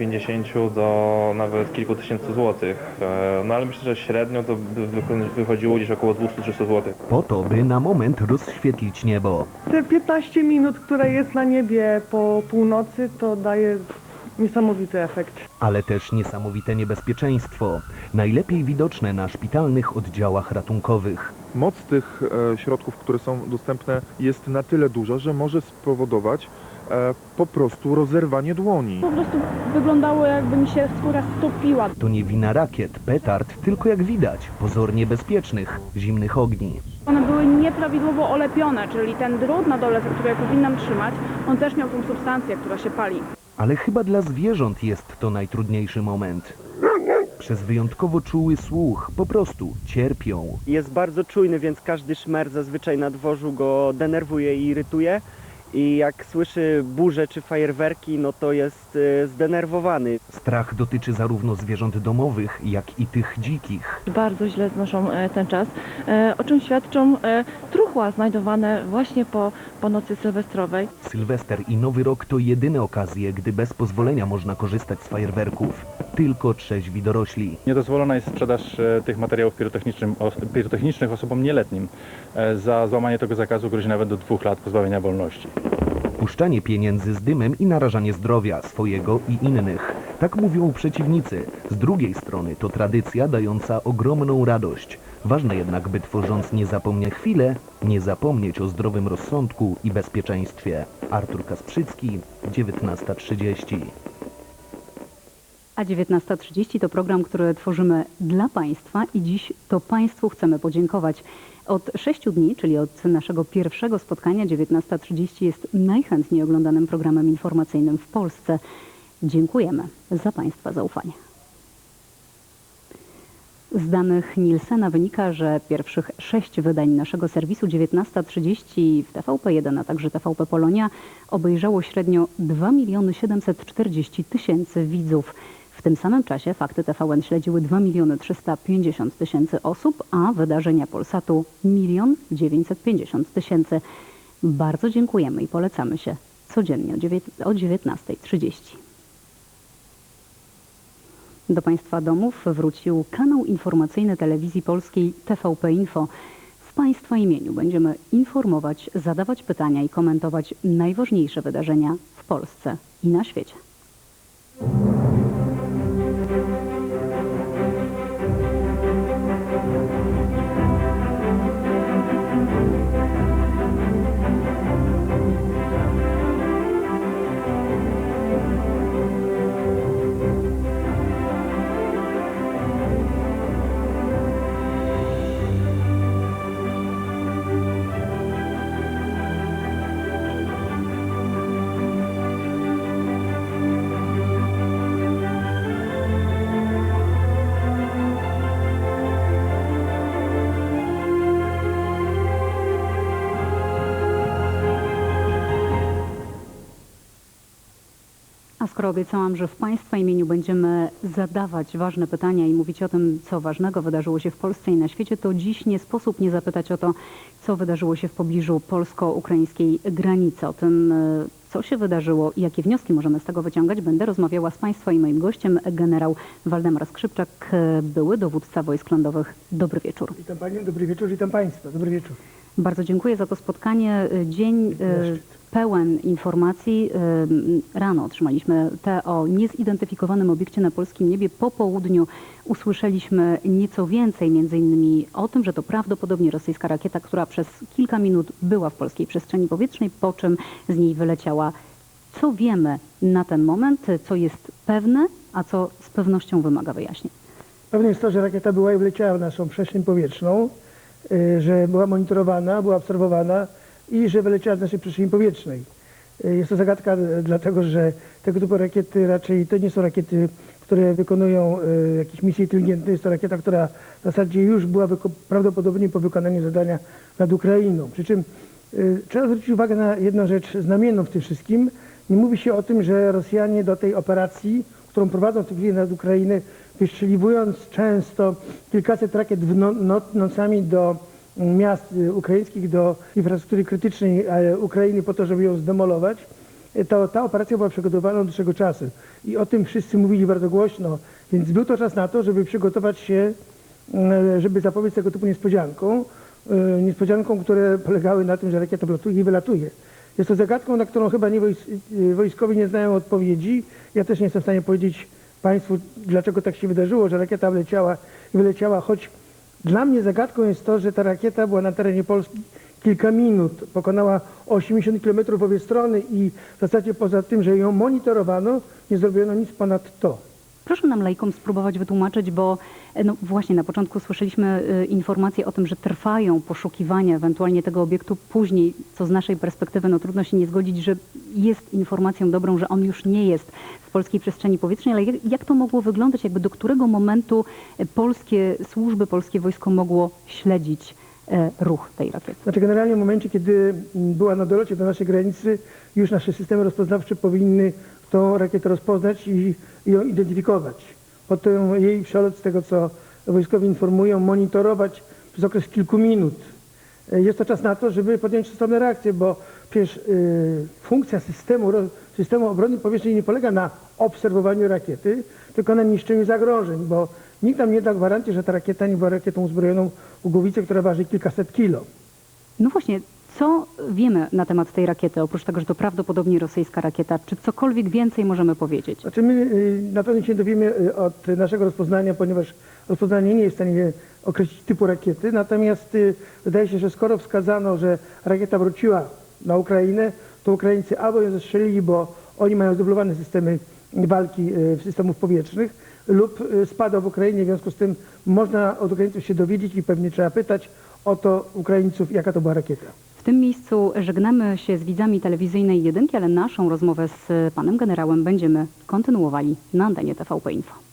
50 do nawet kilku tysięcy złotych. E, No ale myślę, że średnio to by wycho- wychodziło gdzieś około 200-300 złotych. Po to, by na moment rozświetlić niebo. Te 15 minut, które jest na niebie po północy, to daje niesamowity efekt. ale też niesamowite niebezpieczeństwo, najlepiej widoczne na szpitalnych oddziałach ratunkowych. Moc tych e, środków, które są dostępne jest na tyle duża, że może spowodować po prostu rozerwanie dłoni. Po prostu wyglądało jakby mi się skóra stopiła. To nie wina rakiet, petard, tylko jak widać, pozornie bezpiecznych, zimnych ogni. One były nieprawidłowo olepione, czyli ten drut na dole, za który ja powinnam trzymać, on też miał tą substancję, która się pali. Ale chyba dla zwierząt jest to najtrudniejszy moment. Przez wyjątkowo czuły słuch po prostu cierpią. Jest bardzo czujny, więc każdy szmer zazwyczaj na dworzu go denerwuje i irytuje. I jak słyszy burze czy fajerwerki, no to jest e, zdenerwowany. Strach dotyczy zarówno zwierząt domowych, jak i tych dzikich. bardzo źle znoszą e, ten czas, e, o czym świadczą e, znajdowane właśnie po, po nocy sylwestrowej. Sylwester i Nowy Rok to jedyne okazje, gdy bez pozwolenia można korzystać z fajerwerków. Tylko trzeźwi dorośli. Niedozwolona jest sprzedaż e, tych materiałów pirotechnicznym, os, pirotechnicznych osobom nieletnim. E, za złamanie tego zakazu grozi nawet do dwóch lat pozbawienia wolności. Puszczanie pieniędzy z dymem i narażanie zdrowia swojego i innych. Tak mówią przeciwnicy. Z drugiej strony to tradycja dająca ogromną radość. Ważne jednak, by tworząc niezapomniane chwile, nie zapomnieć o zdrowym rozsądku i bezpieczeństwie. Artur Kasprzycki, 19.30. A 19.30 to program, który tworzymy dla Państwa i dziś to Państwu chcemy podziękować. Od sześciu dni, czyli od naszego pierwszego spotkania, 19.30 jest najchętniej oglądanym programem informacyjnym w Polsce. Dziękujemy za Państwa zaufanie. Z danych Nielsena wynika, że pierwszych sześć wydań naszego serwisu 19.30 w TVP1, a także TVP Polonia obejrzało średnio 2 miliony 740 tysięcy widzów. W tym samym czasie fakty TVN śledziły 2 miliony 350 tysięcy osób, a wydarzenia Polsatu 1 950 tysięcy. Bardzo dziękujemy i polecamy się codziennie o dziewię- o 19.30. Do Państwa domów wrócił kanał informacyjny telewizji polskiej TVP Info. W Państwa imieniu będziemy informować, zadawać pytania i komentować najważniejsze wydarzenia w Polsce i na świecie. Skoro obiecałam, że w Państwa imieniu będziemy zadawać ważne pytania i mówić o tym, co ważnego wydarzyło się w Polsce i na świecie, to dziś nie sposób nie zapytać o to, co wydarzyło się w pobliżu polsko-ukraińskiej granicy. O tym, e, co się wydarzyło i jakie wnioski możemy z tego wyciągać, będę rozmawiała z Państwa i moim gościem, generał Waldemar Skrzypczak, e, były dowódca wojsk lądowych. Dobry wieczór. Witam Panią, dobry wieczór, witam Państwa, dobry wieczór. Bardzo dziękuję za to spotkanie. Dzień e, Zaszczyt. Pełen informacji. Rano otrzymaliśmy te o niezidentyfikowanym obiekcie na polskim niebie. Po południu usłyszeliśmy nieco więcej, między innymi o tym, że to prawdopodobnie rosyjska rakieta, która przez kilka minut była w polskiej przestrzeni powietrznej, po czym z niej wyleciała. Co wiemy na ten moment, co jest pewne, a co z pewnością wymaga wyjaśnień? Pewne jest to, że rakieta była i wleciała w naszą przestrzeń powietrzną, y, że była monitorowana, była obserwowana i że wyleciała z naszej przestrzeni powietrznej. Y, Jest to zagadka y, dlatego, że tego typu rakiety raczej to nie są rakiety, które wykonują y, jakieś misje inteligentne. Jest to rakieta, która w zasadzie już była prawdopodobnie po wykonaniu zadania nad Ukrainą. Przy czym trzeba zwrócić uwagę na jedną rzecz znamienną w tym wszystkim. Nie mówi się o tym, że Rosjanie do tej operacji, którą prowadzą w tej chwili nad Ukrainę, wystrzeliwując często kilkaset rakiet w no, no, nocami do miast y, ukraińskich, do infrastruktury krytycznej e, Ukrainy po to, żeby ją zdemolować, e, to ta operacja była przygotowana od dłuższego czasu i o tym wszyscy mówili bardzo głośno, więc był to czas na to, żeby przygotować się, e, żeby zapobiec tego typu niespodziankom, e, niespodziankom, które polegały na tym, że rakieta wlatuje i wylatuje. Jest to zagadką, na którą chyba nie e, wojskowi nie znają odpowiedzi. Ja też nie jestem w stanie powiedzieć Państwu, dlaczego tak się wydarzyło, że rakieta wleciała i wyleciała, choć dla mnie zagadką jest to, że ta rakieta była na terenie Polski kilka minut, pokonała 80 km w obie strony i w zasadzie poza tym, że ją monitorowano, nie zrobiono nic ponad to. Proszę nam lajkom spróbować wytłumaczyć, bo no właśnie na początku słyszeliśmy e, informacje o tym, że trwają poszukiwania ewentualnie tego obiektu. Później, co z naszej perspektywy, no trudno się nie zgodzić, że jest informacją dobrą, że on już nie jest w polskiej przestrzeni powietrznej, ale jak, to mogło wyglądać, jakby do którego momentu e, polskie służby, polskie wojsko mogło śledzić e, ruch tej rakiety? Znaczy generalnie w momencie, kiedy była na dolocie do naszej granicy, już nasze systemy rozpoznawcze powinny tą rakietę rozpoznać i, i ją identyfikować. Potem jej przelot, z tego co wojskowi informują, monitorować przez okres kilku minut. E, Jest to czas na to, żeby podjąć stosowne reakcje, bo przecież y, funkcja systemu, systemu obrony powietrznej nie polega na obserwowaniu rakiety, tylko na niszczeniu zagrożeń, bo nikt nam nie da gwarancji, że ta rakieta nie była rakietą uzbrojoną w głowicę, która waży kilkaset kilo. No właśnie, co wiemy na temat tej rakiety, oprócz tego, że to prawdopodobnie rosyjska rakieta? Czy cokolwiek więcej możemy powiedzieć? Znaczy my y, na pewno się dowiemy y, od naszego rozpoznania, ponieważ rozpoznanie nie jest w stanie określić typu rakiety, natomiast y, wydaje się, że skoro wskazano, że rakieta wróciła na Ukrainę, to Ukraińcy albo ją zestrzelili, bo oni mają zdublowane systemy walki y, systemów powietrznych, lub y, spadła w Ukrainie, w związku z tym można od Ukraińców się dowiedzieć i pewnie trzeba pytać o to Ukraińców, jaka to była rakieta. W tym miejscu żegnamy się z widzami telewizyjnej jedynki, ale naszą rozmowę z panem generałem będziemy kontynuowali na antenie TVP Info.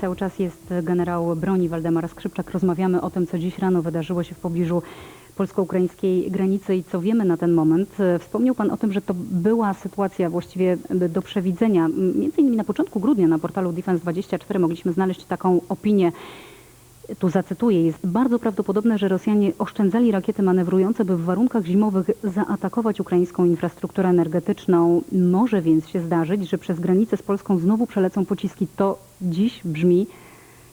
Cały czas jest generał broni Waldemar Skrzypczak. Rozmawiamy o tym, co dziś rano wydarzyło się w pobliżu polsko-ukraińskiej granicy i co wiemy na ten moment. Wspomniał Pan o tym, że to była sytuacja właściwie do przewidzenia. Między innymi na początku grudnia na portalu Defense24 mogliśmy znaleźć taką opinię, tu zacytuję, jest bardzo prawdopodobne, że Rosjanie oszczędzali rakiety manewrujące, by w warunkach zimowych zaatakować ukraińską infrastrukturę energetyczną. Może więc się zdarzyć, że przez granicę z Polską znowu przelecą pociski. To dziś brzmi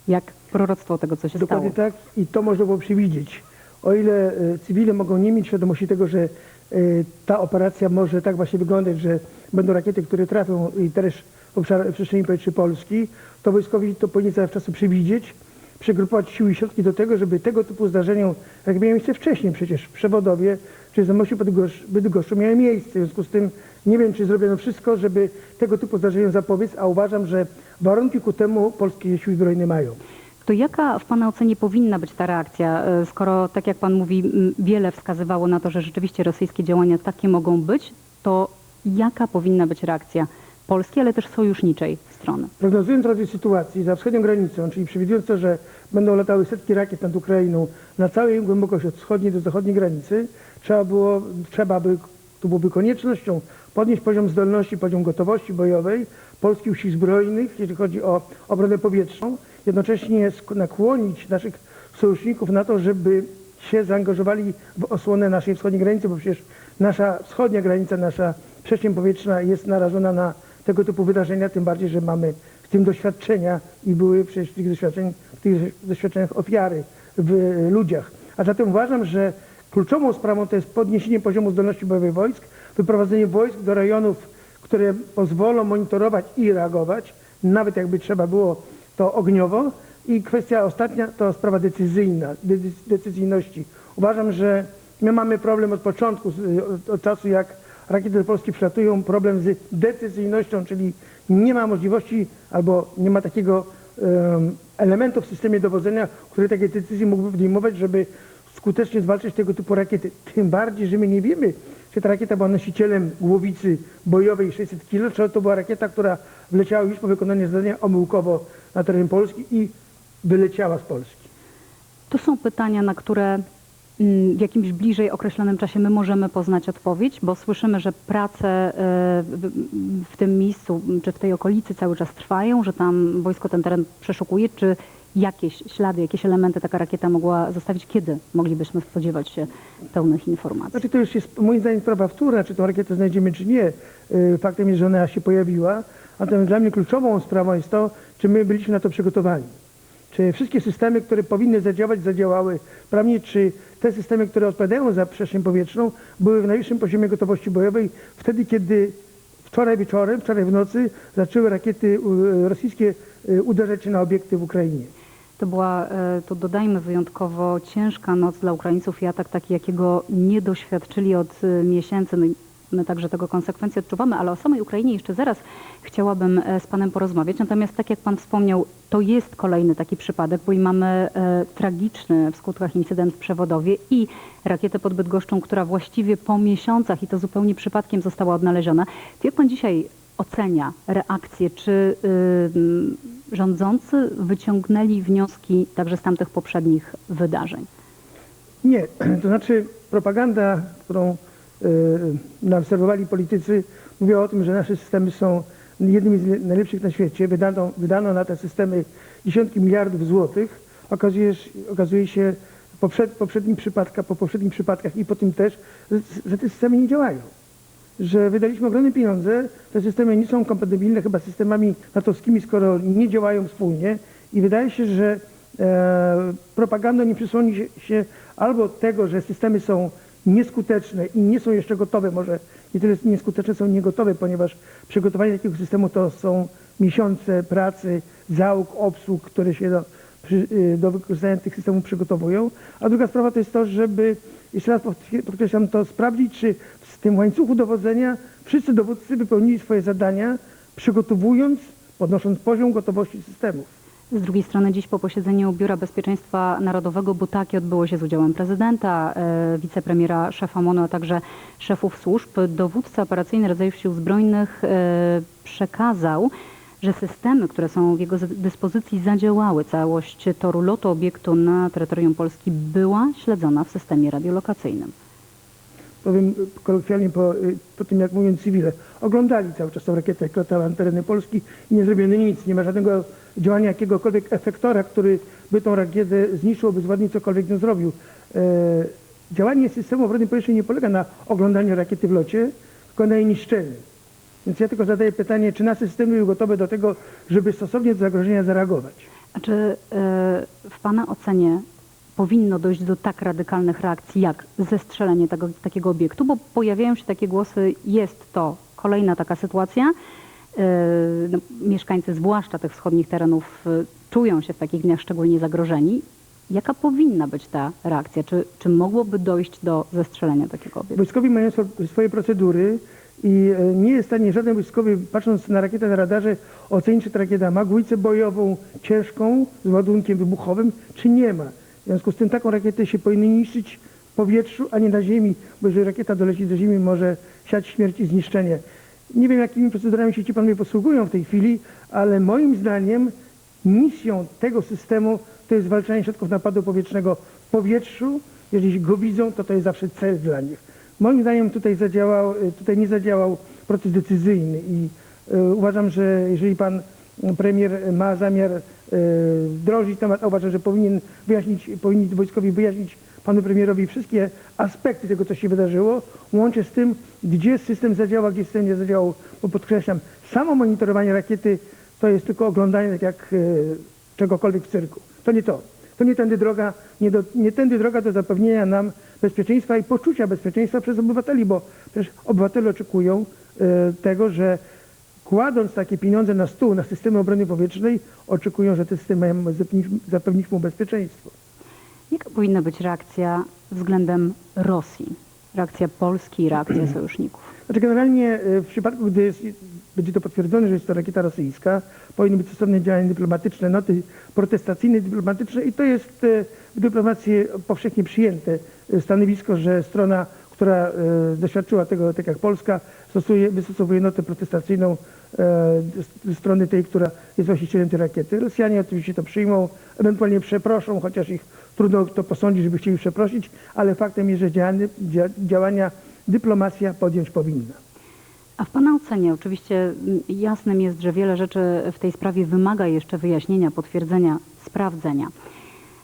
jak proroctwo tego, co się Dokładnie stało. tak i to można było przewidzieć. O ile e, cywile mogą nie mieć świadomości tego, że e, ta operacja może tak właśnie wyglądać, że będą rakiety, które trafią i też w obszar w przestrzeni powietrznej Polski, to wojskowi to powinni zawczasu przewidzieć, przygrupować siły i środki do tego, żeby tego typu zdarzeniom, jak miały miejsce wcześniej przecież w Przewodowie czy Zamościu Bydgoszcz- Bydgoszczu miały miejsce. W związku z tym nie wiem, czy zrobiono wszystko, żeby tego typu zdarzeniom zapobiec, a uważam, że warunki ku temu polskie siły zbrojne mają. To jaka w Pana ocenie powinna być ta reakcja, e, skoro, tak jak Pan mówi, wiele wskazywało na to, że rzeczywiście rosyjskie działania takie mogą być, to jaka powinna być reakcja Polski, ale też sojuszniczej strony? Prognozując rozwój sytuacji za wschodnią granicą, czyli przewidując to, że będą latały setki rakiet nad Ukrainą na całej głębokości od wschodniej do zachodniej granicy, trzeba było, trzeba by, to byłoby koniecznością podnieść poziom zdolności, poziom gotowości bojowej polskich sił zbrojnych, jeżeli chodzi o obronę powietrzną, jednocześnie nakłonić naszych sojuszników na to, żeby się zaangażowali w osłonę naszej wschodniej granicy, bo przecież nasza wschodnia granica, nasza przestrzeń powietrzna jest narażona na tego typu wydarzenia, tym bardziej, że mamy w tym doświadczenia i były przecież tych doświadczeń, w tych doświadczeniach ofiary w ludziach. A zatem uważam, że kluczową sprawą to jest podniesienie poziomu zdolności bojowej wojsk, wyprowadzenie wojsk do rejonów, które pozwolą monitorować i reagować, nawet jakby trzeba było to ogniowo. I kwestia ostatnia to sprawa decyzyjna, de- decyzyjności. Uważam, że my mamy problem od początku, od czasu jak rakiety do Polski przylatują, problem z decyzyjnością, czyli nie ma możliwości albo nie ma takiego em, elementu w systemie dowodzenia, który takie decyzje mógłby podejmować, żeby skutecznie zwalczyć tego typu rakiety. Tym bardziej, że my nie wiemy, czy ta rakieta była nosicielem głowicy bojowej 600 kg, czy to była rakieta, która wleciała już po wykonaniu zadania omyłkowo na teren Polski i wyleciała z Polski. To są pytania, na które w jakimś bliżej określonym czasie my możemy poznać odpowiedź, bo słyszymy, że prace e, w- tym miejscu czy w tej okolicy cały czas trwają, że tam wojsko ten teren przeszukuje. Czy jakieś ślady, jakieś elementy taka rakieta mogła zostawić? Kiedy moglibyśmy spodziewać się pełnych informacji? Znaczy to już jest moim zdaniem sprawa wtóra, czy tą rakietę znajdziemy, czy nie. Yy, Faktem jest, że ona się pojawiła. Natomiast dla mnie kluczową sprawą jest to, czy my byliśmy na to przygotowani. Czy wszystkie systemy, które powinny zadziałać, zadziałały prawnie, czy te systemy, które odpowiadają za przestrzeń powietrzną, były w najwyższym poziomie gotowości bojowej wtedy, kiedy wczoraj wieczorem, wczoraj w nocy zaczęły rakiety yy, rosyjskie yy, uderzać na obiekty w Ukrainie. To była, e, to dodajmy, wyjątkowo ciężka noc dla Ukraińców i atak taki, jakiego nie doświadczyli od e, miesięcy. No my także tego konsekwencje odczuwamy, ale o samej Ukrainie jeszcze zaraz chciałabym e, z Panem porozmawiać. Natomiast tak jak Pan wspomniał, to jest kolejny taki przypadek, bo i mamy e, tragiczny w skutkach incydent w Przewodowie i rakietę pod Bydgoszczą, która właściwie po miesiącach i to zupełnie przypadkiem została odnaleziona. Jak Pan dzisiaj ocenia reakcję? Czy y, rządzący wyciągnęli wnioski także z tamtych poprzednich wydarzeń? Nie, to znaczy propaganda, którą y, nam serwowali politycy, mówiła o tym, że nasze systemy są jednymi z najlepszych na świecie. Wydano, wydano na te systemy dziesiątki miliardów złotych. Okazuje, okazuje się poprzed, poprzednim przypadkach, po poprzednich przypadkach i po tym też, że, że te systemy nie działają. Że wydaliśmy ogromne pieniądze, te systemy nie są kompatybilne chyba z systemami natowskimi, skoro nie działają wspólnie i wydaje się, że e, propagandą nie przysłoni się, się albo tego, że systemy są nieskuteczne i nie są jeszcze gotowe, może nie tyle nieskuteczne, są niegotowe, ponieważ przygotowanie takiego systemu to są miesiące pracy, załóg, obsług, które się do, y, do wykorzystania tych systemów przygotowują. A druga sprawa to jest to, żeby, jeszcze raz podkreślam to, sprawdzić, czy w tym łańcuchu dowodzenia wszyscy dowódcy wypełnili swoje zadania, przygotowując, podnosząc poziom gotowości systemów. Z drugiej strony dziś po posiedzeniu Biura Bezpieczeństwa Narodowego, bo takie odbyło się z udziałem prezydenta, e, wicepremiera, szefa MONU, a także szefów służb, dowódca operacyjny rodzajów sił zbrojnych e, przekazał, że systemy, które są w jego dyspozycji zadziałały. Całość toru lotu obiektu na terytorium Polski była śledzona w systemie radiolokacyjnym. Powiem kolokwialnie po, y, po tym, jak mówią cywile, oglądali cały czas tą rakietę, jak latała na tereny Polski i nie zrobiono nic. Nie ma żadnego działania jakiegokolwiek efektora, który by tą rakietę zniszczył, by ładnie cokolwiek z nią zrobił. E, działanie systemu obrony powietrznej nie polega na oglądaniu rakiety w locie, tylko na jej niszczeniu. Więc ja tylko zadaję pytanie, czy nasze systemy były gotowe do tego, żeby stosownie do zagrożenia zareagować. A czy e, w Pana ocenie powinno dojść do tak radykalnych reakcji jak zestrzelenie tego, takiego obiektu? Bo pojawiają się takie głosy, jest to kolejna taka sytuacja. E, no, mieszkańcy, zwłaszcza tych wschodnich terenów, e, czują się w takich dniach szczególnie zagrożeni. Jaka powinna być ta reakcja? Czy, czy mogłoby dojść do zestrzelenia takiego obiektu? Wojskowi mają swo- swoje procedury i e, nie jest w stanie żaden wojskowy, patrząc na rakietę na radarze, ocenić, czy ta rakieta ma głowicę bojową ciężką z ładunkiem wybuchowym, czy nie ma. W związku z tym taką rakietę się powinno niszczyć w powietrzu, a nie na ziemi, bo jeżeli rakieta doleci do ziemi, może siać śmierć i zniszczenie. Nie wiem, jakimi procedurami się ci panowie posługują w tej chwili, ale moim zdaniem misją tego systemu to jest zwalczanie środków napadu powietrznego w powietrzu. Jeżeli go widzą, to to jest zawsze cel dla nich. Moim zdaniem tutaj, zadziałał, y, tutaj nie zadziałał proces decyzyjny i y, uważam, że jeżeli pan premier ma zamiar y, wdrożyć temat, a uważam, że powinien wyjaśnić, powinni wojskowi wyjaśnić panu premierowi wszystkie aspekty tego, co się wydarzyło, łącznie z tym, gdzie system zadziała, gdzie system nie zadziałał, bo podkreślam, samo monitorowanie rakiety to jest tylko oglądanie tak jak y, czegokolwiek w cyrku. To nie to. To nie tędy droga, nie, do, nie tędy droga do zapewnienia nam bezpieczeństwa i poczucia bezpieczeństwa przez obywateli, bo przecież obywatele oczekują y, tego, że kładąc takie pieniądze na stół, na systemy obrony powietrznej, oczekują, że te systemy mają zapewnić, mu bezpieczeństwo. Jaka powinna być reakcja względem Rosji? Reakcja Polski i reakcja sojuszników? Znaczy generalnie y, w przypadku, gdy jest, będzie to potwierdzone, że jest to rakieta rosyjska, powinny być stosowne działania dyplomatyczne, noty protestacyjne, dyplomatyczne i to jest y, w dyplomacji powszechnie przyjęte y, stanowisko, że strona, która e, doświadczyła tego, tak jak Polska, stosuje, wystosowuje notę protestacyjną e, strony tej, która jest właścicielem tej rakiety. Rosjanie oczywiście to przyjmą, ewentualnie przeproszą, chociaż ich trudno to posądzić, żeby chcieli przeprosić, ale faktem jest, że działania, dzia- działania dyplomacja podjąć powinna. A w Pana ocenie oczywiście mm, jasnym jest, że wiele rzeczy w tej sprawie wymaga jeszcze wyjaśnienia, potwierdzenia, sprawdzenia.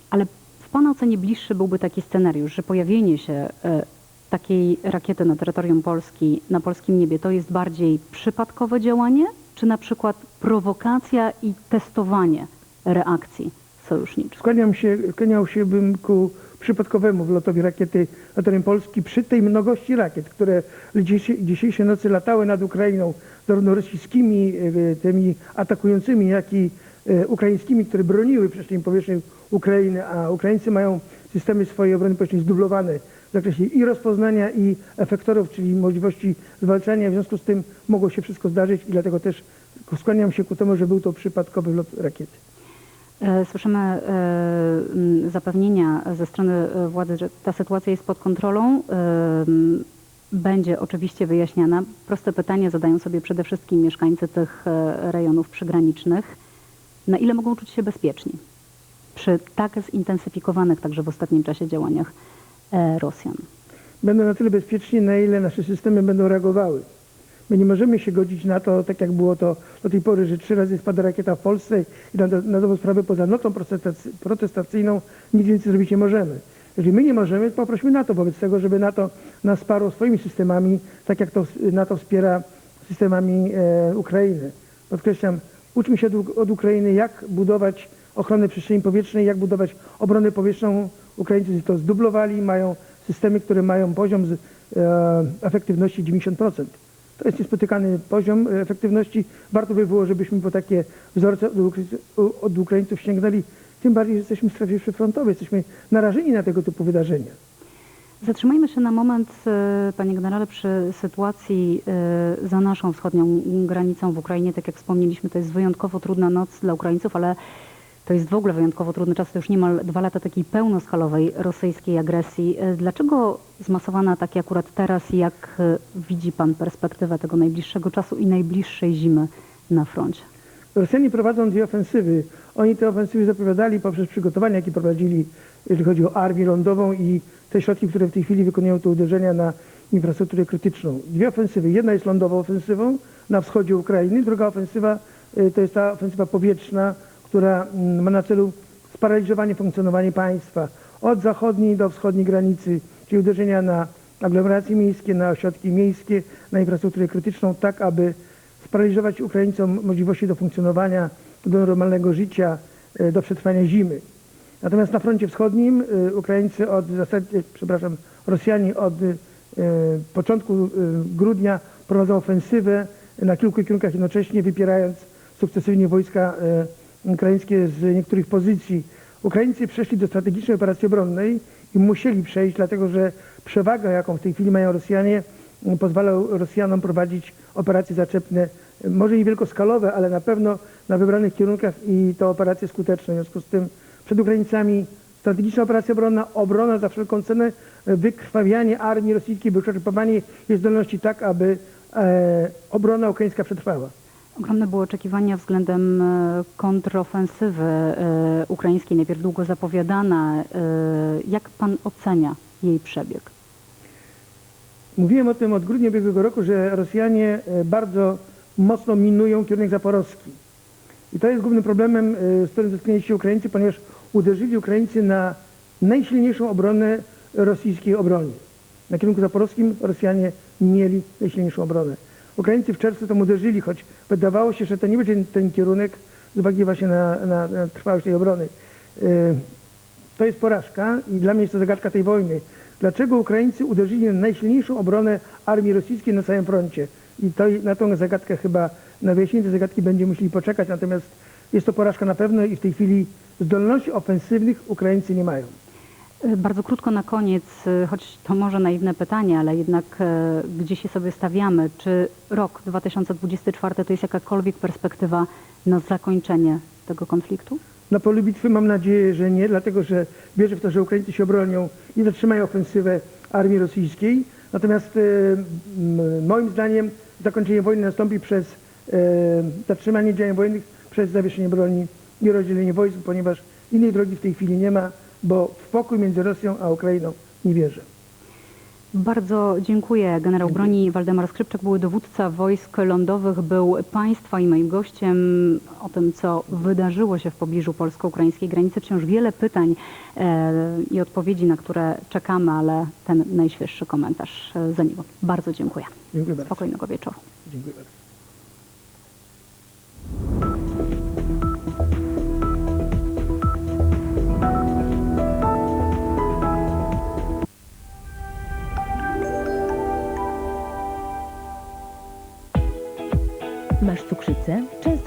Ale w Pana ocenie bliższy byłby taki scenariusz, że pojawienie się e, takiej rakiety na terytorium Polski, na polskim niebie, to jest bardziej przypadkowe działanie, czy na przykład prowokacja i testowanie reakcji sojuszniczych? Skłaniam się, skłaniał się bym ku przypadkowemu wlotowi rakiety na teren Polski przy tej mnogości rakiet, które dzisiejszej, nocy latały nad Ukrainą, zarówno rosyjskimi, e, tymi atakującymi, jak i e, ukraińskimi, które broniły przestrzeni powietrznej Ukrainy, a Ukraińcy mają systemy swojej obrony powietrznej zdublowane w zakresie i rozpoznania, i efektorów, czyli możliwości zwalczania. W związku z tym mogło się wszystko zdarzyć i dlatego też skłaniam się ku temu, że był to przypadkowy lot rakiety. E, Słyszymy e, zapewnienia ze strony e, władzy, że ta sytuacja jest pod kontrolą. Będzie oczywiście wyjaśniana. Proste pytanie zadają sobie przede wszystkim mieszkańcy tych rejonów przygranicznych. Na ile mogą czuć się bezpieczni przy tak zintensyfikowanych także w ostatnim czasie działaniach Rosjan? będą na tyle bezpieczni, na ile nasze systemy będą reagowały. My nie możemy się godzić na to, tak jak było to do tej pory, że trzy razy spada rakieta w Polsce i na, na dobrą sprawę poza notą protestacy- protestacyjną nic więcej zrobić nie możemy. Jeżeli my nie możemy, to poprośmy NATO wobec tego, żeby NATO nas wsparło swoimi systemami, tak jak to NATO wspiera systemami e, Ukrainy. Podkreślam, uczmy się od, od Ukrainy, jak budować ochronę przestrzeni powietrznej, jak budować obronę powietrzną. Ukraińcy to zdublowali, mają systemy, które mają poziom z, e, efektywności 90%. To jest niespotykany poziom efektywności. Warto by było, żebyśmy po takie wzorce od, Ukrai- od Ukraińców sięgnęli. Tym bardziej, że jesteśmy w strefie przyfrontowej, jesteśmy narażeni na tego typu wydarzenia. Zatrzymajmy się na moment, e, panie generale, przy sytuacji e, za naszą wschodnią granicą w Ukrainie. Tak jak wspomnieliśmy, to jest wyjątkowo trudna noc dla Ukraińców, ale to jest w ogóle wyjątkowo trudny czas. To już niemal dwa lata takiej pełnoskalowej rosyjskiej agresji. E, Dlaczego zmasowane ataki akurat teraz jak e, widzi pan perspektywę tego najbliższego czasu i najbliższej zimy na froncie? Rosjanie prowadzą dwie ofensywy. Oni te ofensywy zapowiadali poprzez przygotowania, jakie prowadzili, jeżeli chodzi o armię lądową i te środki, które w tej chwili wykonują te uderzenia na infrastrukturę krytyczną. Dwie ofensywy. Jedna jest lądową ofensywą na wschodzie Ukrainy, druga ofensywa y, to jest ta ofensywa powietrzna, która mm, ma na celu sparaliżowanie funkcjonowania państwa od zachodniej do wschodniej granicy, czyli uderzenia na aglomeracje miejskie, na ośrodki miejskie, na infrastrukturę krytyczną, tak aby sparaliżować Ukraińcom możliwości do funkcjonowania, do normalnego życia, e, do przetrwania zimy. Natomiast na froncie wschodnim e, Ukraińcy od zasadzie, przepraszam, Rosjanie od e, początku grudnia prowadzą ofensywę na kilku kierunkach jednocześnie, wypierając sukcesywnie wojska ukraińskie z niektórych pozycji. Ukraińcy przeszli do strategicznej operacji obronnej i musieli przejść, dlatego że przewaga, jaką w tej chwili mają Rosjanie, pozwala Rosjanom prowadzić operacje zaczepne, może nie wielkoskalowe, ale na pewno na wybranych kierunkach i to operacje skuteczne. W związku z tym przed Ukraińcami strategiczna operacja obronna, obrona za wszelką cenę, wykrwawianie armii rosyjskiej, wyczerpywanie jej zdolności tak, aby e, obrona ukraińska przetrwała. Ogromne były oczekiwania względem e, kontrofensywy e, ukraińskiej, najpierw długo zapowiadana. E, Jak pan ocenia jej przebieg? Mówiłem o tym od grudnia ubiegłego roku, że Rosjanie bardzo mocno minują kierunek zaporowski. I to jest głównym problemem, z którym zetknęli się Ukraińcy, ponieważ uderzyli Ukraińcy na najsilniejszą obronę rosyjskiej obronie. Na kierunku zaporowskim Rosjanie mieli najsilniejszą obronę. Ukraińcy w czerwcu tam uderzyli, choć wydawało się, że to nie będzie ten, ten kierunek z uwagi właśnie na, na, na trwałość tej obrony. E, to jest porażka i dla mnie jest to zagadka tej wojny. Dlaczego Ukraińcy uderzyli na najsilniejszą obronę armii rosyjskiej na całym froncie? I to, na tą zagadkę chyba, na wyjaśnienie tej zagadki będziemy musieli poczekać, natomiast jest to porażka na pewno i w tej chwili zdolności ofensywnych Ukraińcy nie mają. E, Bardzo krótko na koniec, e, choć to może naiwne pytanie, ale jednak e, gdzie się sobie stawiamy? Czy rok 2024 to jest jakakolwiek perspektywa na zakończenie tego konfliktu? Na polu bitwy mam nadzieję, że nie, dlatego że wierzę w to, że Ukraińcy się obronią i zatrzymają ofensywę armii rosyjskiej. Natomiast moim zdaniem zakończenie wojny nastąpi przez zatrzymanie działań wojennych, przez zawieszenie broni i rozdzielenie wojsk, ponieważ innej drogi w tej chwili nie ma, bo w pokój między Rosją a Ukrainą nie wierzę. Bardzo dziękuję. Generał broni Waldemar Skrzypczak, były dowódca wojsk lądowych, był Państwa i moim gościem. O tym, co wydarzyło się w pobliżu polsko-ukraińskiej granicy, wciąż wiele pytań e, i odpowiedzi, na które czekamy, ale ten najświeższy komentarz e, za niego. Bardzo dziękuję. Dziękuję bardzo. Spokojnego wieczoru. Dziękuję bardzo.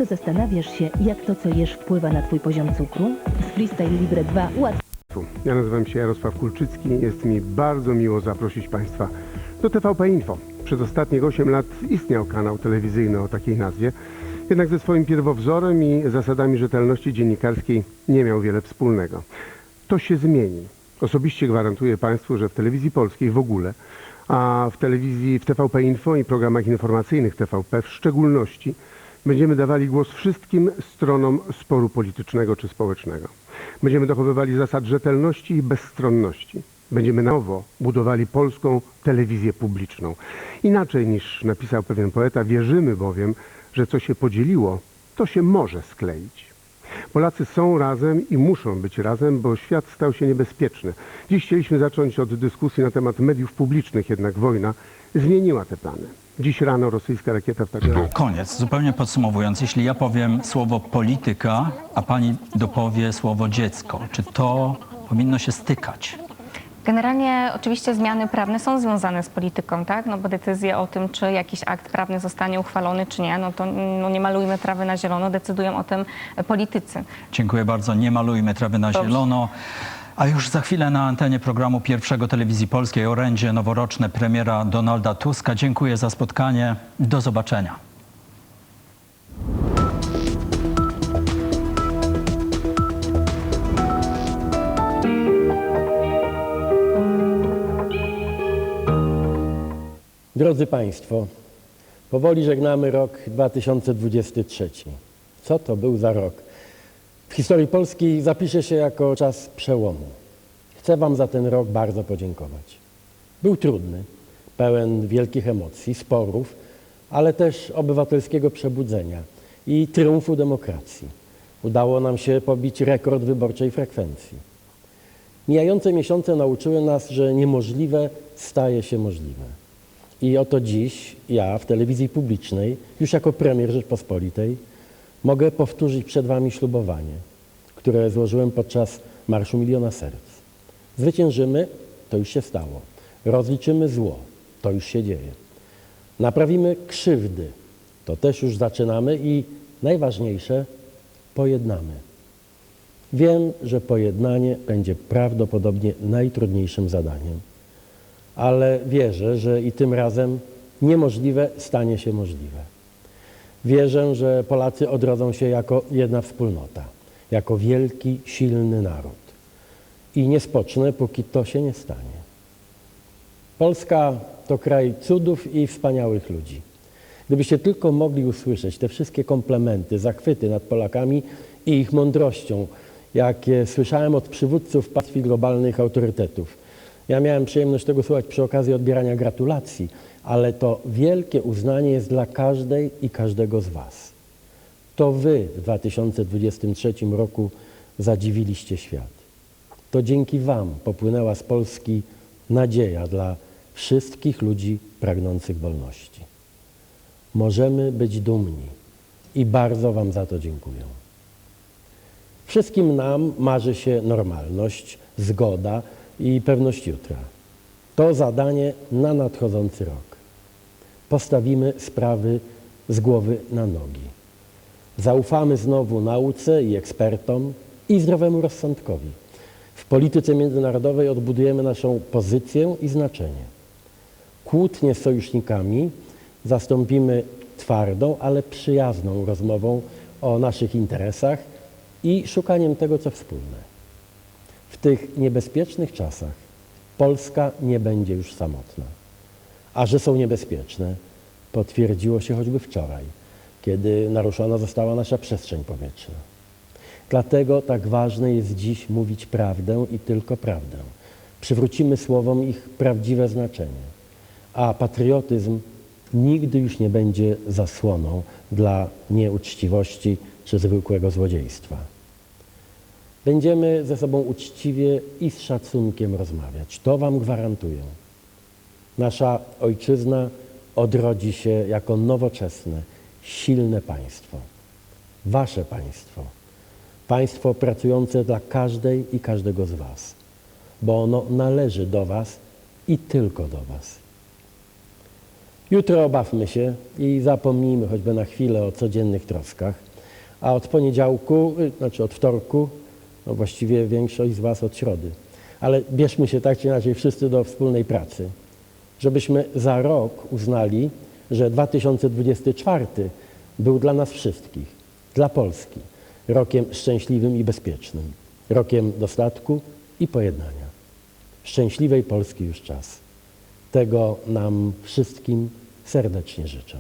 Zastanawiasz się, jak to, co jesz, wpływa na Twój poziom cukru? Z Freestyle Libre 2 łatwo Ja nazywam się Jarosław Kulczycki. Jest mi bardzo miło zaprosić Państwa do TVP Info. Przez ostatnich 8 lat istniał kanał telewizyjny o takiej nazwie, jednak ze swoim pierwowzorem i zasadami rzetelności dziennikarskiej nie miał wiele wspólnego. To się zmieni. Osobiście gwarantuję Państwu, że w telewizji polskiej w ogóle, a w telewizji, w TVP Info i programach informacyjnych TVP w szczególności, będziemy dawali głos wszystkim stronom sporu politycznego czy społecznego. Będziemy dochowywali zasad rzetelności i bezstronności. Będziemy na nowo budowali polską telewizję publiczną. Inaczej niż napisał pewien poeta, wierzymy bowiem, że co się podzieliło, to się może skleić. Polacy są razem i muszą być razem, bo świat stał się niebezpieczny. Dziś chcieliśmy zacząć od dyskusji na temat mediów publicznych, jednak wojna zmieniła te plany. Dziś rano rosyjska rakieta w tak Koniec. Zupełnie podsumowując, jeśli ja powiem słowo polityka, a pani dopowie słowo dziecko, czy to powinno się stykać? Generalnie oczywiście zmiany prawne są związane z polityką, tak? No bo decyzje o tym, czy jakiś akt prawny zostanie uchwalony, czy nie, no to no nie malujmy trawy na zielono, decydują o tym politycy. Dziękuję bardzo. Nie malujmy trawy na Dobrze. zielono. A już za chwilę na antenie programu pierwszego Telewizji Polskiej orędzie noworoczne premiera Donalda Tuska. Dziękuję za spotkanie. Do zobaczenia. Drodzy Państwo, powoli żegnamy rok 2023. Co to był za rok? W historii Polski zapisze się jako czas przełomu. Chcę Wam za ten rok bardzo podziękować. Był trudny, pełen wielkich emocji, sporów, ale też obywatelskiego przebudzenia i triumfu demokracji. Udało nam się pobić rekord wyborczej frekwencji. Mijające miesiące nauczyły nas, że niemożliwe staje się możliwe. I oto dziś ja w telewizji publicznej, już jako premier Rzeczpospolitej, mogę powtórzyć przed Wami ślubowanie, które złożyłem podczas Marszu Miliona Serc. Zwyciężymy, to już się stało. Rozliczymy zło, to już się dzieje. Naprawimy krzywdy, to też już zaczynamy i najważniejsze, pojednamy. Wiem, że pojednanie będzie prawdopodobnie najtrudniejszym zadaniem ale wierzę, że i tym razem niemożliwe stanie się możliwe. Wierzę, że Polacy odrodzą się jako jedna wspólnota, jako wielki, silny naród. I nie spocznę, póki to się nie stanie. Polska to kraj cudów i wspaniałych ludzi. Gdybyście tylko mogli usłyszeć te wszystkie komplementy, zachwyty nad Polakami i ich mądrością, jakie słyszałem od przywódców państw globalnych autorytetów, ja miałem przyjemność tego słuchać przy okazji odbierania gratulacji, ale to wielkie uznanie jest dla każdej i każdego z Was. To Wy w 2023 roku zadziwiliście świat. To dzięki Wam popłynęła z Polski nadzieja dla wszystkich ludzi pragnących wolności. Możemy być dumni i bardzo Wam za to dziękuję. Wszystkim nam marzy się normalność, zgoda, i pewność jutra. To zadanie na nadchodzący rok. Postawimy sprawy z głowy na nogi. Zaufamy znowu nauce i ekspertom i zdrowemu rozsądkowi. W polityce międzynarodowej odbudujemy naszą pozycję i znaczenie. Kłótnie z sojusznikami zastąpimy twardą, ale przyjazną rozmową o naszych interesach i szukaniem tego, co wspólne. Tych niebezpiecznych czasach Polska nie będzie już samotna. A że są niebezpieczne, potwierdziło się choćby wczoraj, kiedy naruszona została nasza przestrzeń powietrzna. Dlatego tak ważne jest dziś mówić prawdę i tylko prawdę. Przywrócimy słowom ich prawdziwe znaczenie. A patriotyzm nigdy już nie będzie zasłoną dla nieuczciwości czy zwykłego złodziejstwa. Będziemy ze sobą uczciwie i z szacunkiem rozmawiać. To Wam gwarantuję. Nasza ojczyzna odrodzi się jako nowoczesne, silne państwo. Wasze państwo. Państwo pracujące dla każdej i każdego z Was, bo ono należy do Was i tylko do Was. Jutro obawmy się i zapomnijmy choćby na chwilę o codziennych troskach, a od poniedziałku, y, znaczy od wtorku, no właściwie większość z Was od środy, ale bierzmy się tak czy inaczej wszyscy do wspólnej pracy, żebyśmy za rok uznali, że 2024 był dla nas wszystkich, dla Polski, rokiem szczęśliwym i bezpiecznym, rokiem dostatku i pojednania. Szczęśliwej Polski już czas. Tego nam wszystkim serdecznie życzę.